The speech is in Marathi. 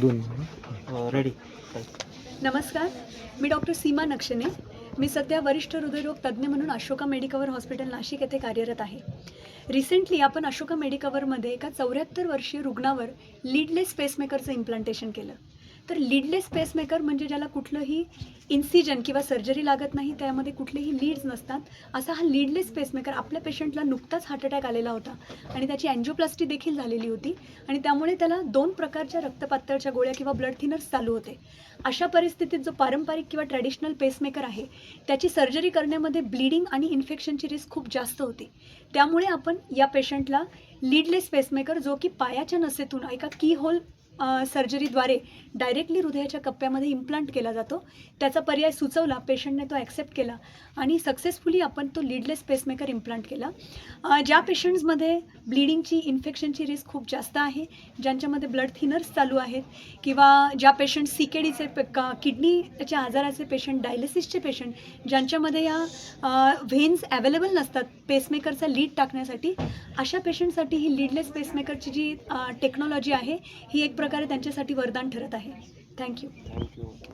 दोन. रेडी नमस्कार. मी डॉक्टर सीमा नक्षने. मी सध्या वरिष्ठ हृदयरोग तज्ज्ञ म्हणून अशोका मेडिकवर हॉस्पिटल नाशिक येथे कार्यरत आहे. रिसेंटली आपण अशोका मेडिकवरमध्ये एका चौऱ्याहत्तर वर्षीय रुग्णावर लीडलेस पेसमेकरचं इम्प्लांटेशन केलं. तर लीडलेस पेसमेकर म्हणजे ज्याला कुठलंही इन्सिजन किंवा सर्जरी लागत नाही त्यामध्ये कुठलेही लीड्स नसतात. असा हा लीडलेस पेसमेकर आपल्या पेशंटला नुकताच हार्ट अटॅक आलेला होता आणि त्याची अँजिओप्लास्टी देखील झालेली होती आणि त्यामुळे त्याला दोन प्रकारच्या रक्तपातळच्या गोळ्या किंवा ब्लड थिनर्स चालू होते. अशा परिस्थितीत जो पारंपरिक किंवा ट्रॅडिशनल पेसमेकर आहे त्याची सर्जरी करण्यामध्ये ब्लिडिंग आणि इन्फेक्शनची रिस्क खूप जास्त होती. त्यामुळे आपण या पेशंटला लीडलेस पेसमेकर जो की पायाच्या नसेतून एका की होल सर्जरीद्वारे डायरेक्टली हृदयाच्या कप्प्यामध्ये इम्प्लांट केला जातो. त्याचा पर्याय सुचवला पेशंटने तो ॲक्सेप्ट केला आणि सक्सेसफुली आपण तो लीडलेस पेसमेकर इम्प्लांट केला. ज्या पेशंट्समध्ये ब्लिडिंगची इन्फेक्शनची रिस्क खूप जास्त आहे ज्यांच्यामध्ये ब्लड थिनर्स चालू आहेत किंवा ज्या पेशंट सी के डीचे किडनीच्या आजाराचे पेशंट डायलिसिसचे पेशंट ज्यांच्यामध्ये या व्हेन्स अवेलेबल नसतात पेसमेकरचा लीड टाकण्यासाठी अशा पेशंटसाठी ही लीडलेस पेसमेकरची जी टेक्नॉलॉजी आहे ही एक प्रकारे त्यांच्यासाठी वरदान ठरत आहे. Thank you thank you